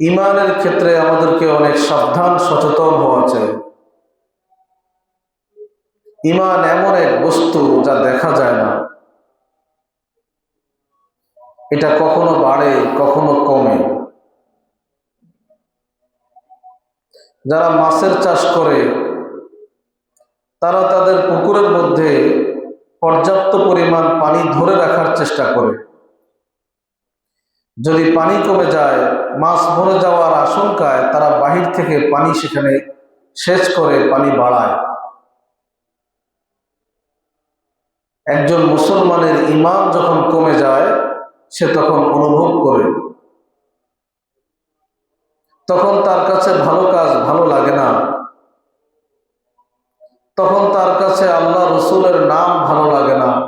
ইমানের ক্ষেত্রে আমাদেরকে অনেক সাবধান, সচেতন হওয়া চাই। ইমান এমন এক বস্তু যা দেখা যায় না। এটা কখনো বাড়ে, কখনো কমে। যারা মাছের চাষ করে, তারা তাদের পুকুরের মধ্যে পর্যাপ্ত পরিমাণ পানি ধরে রাখার চেষ্টা করে। যদি পানি কমে যায়, মাছ মরে যাওয়ার আশঙ্কায় তারা বাহির থেকে পানি সেখানে সেচ করে পানি বাড়ায়। একজন মুসলমানের ইমান যখন কমে যায়, সে তখন অনুভব করে। তখন তার কাছে ভালো কাজ ভালো লাগে না। তখন তার কাছে আল্লাহ রসুলের নাম ভালো লাগে না।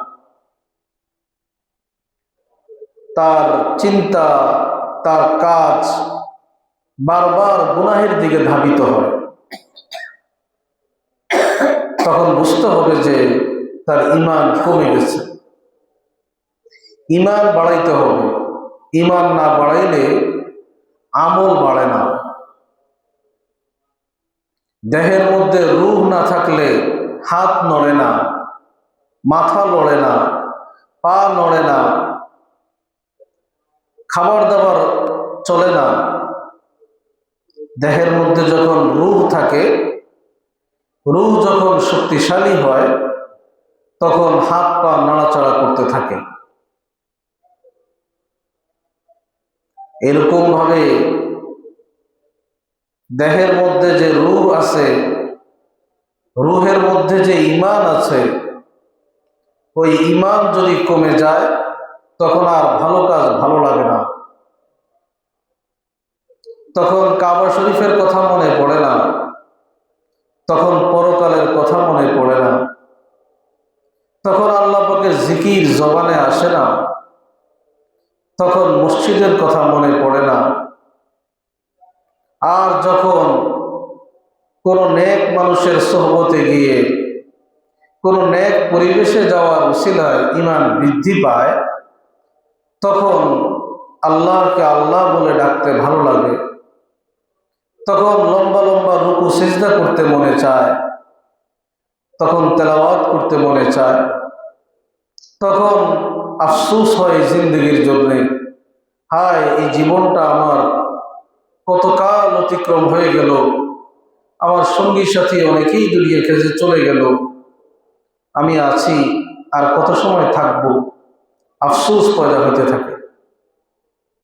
তার চিন্তা, তার কাজ বারবার গুনাহের দিকে ধাবিত হয় তখন বুঝতে হবে যে তার ইমান কমে গেছে। ইমান বাড়াইতে হবে। ইমান না বাড়াইলে আমল বাড়ে না। দেহের মধ্যে রূহ না থাকলে হাত নড়ে না, মাথা লড়ে না, পা নড়ে না খাবার দাবার চলে না। দেহের মধ্যে যখন রূহ থাকে রূহ যখন শক্তিশালী হয়, তখন হাত পা নাড়াচাড়া করতে থাকে। এরকম ভাবে দেহের মধ্যে যে রূহ আছে রুহের মধ্যে যে ইমান আছে, ওই ইমান যদি কমে যায়, তখন আর ভালো কাজ ভালো লাগে না তখন কাবা শরীফের কথা মনে পড়ে না। তখন পরকালের কথা মনে পড়ে না। তখন আল্লাহ পাকে জিকির জবানে আসে না। তখন মসজিদের কথা মনে পড়ে না। আর যখন কোনো নেক মানুষের সহবতে গিয়ে কোনো নেক পরিবেশে যাওয়ার উসিলায় ইমান বৃদ্ধি পায়, তখন আল্লাহকে আল্লাহ বলে ডাকতে ভালো লাগে। সেজদা করতে মনে চায়, তখন তেলাওয়াত করতে মনে চায়, তখন আফসুস হয় জিন্দগির জন্য, হায়, এই জীবনটা আমার কতকাল অতিক্রম হয়ে গেল, আমার সঙ্গী সাথী অনেকেই দুনিয়া কেজে চলে গেল, আমি আছি আর কত সময় থাকব? আফসোস পয়দা হতে থাকে।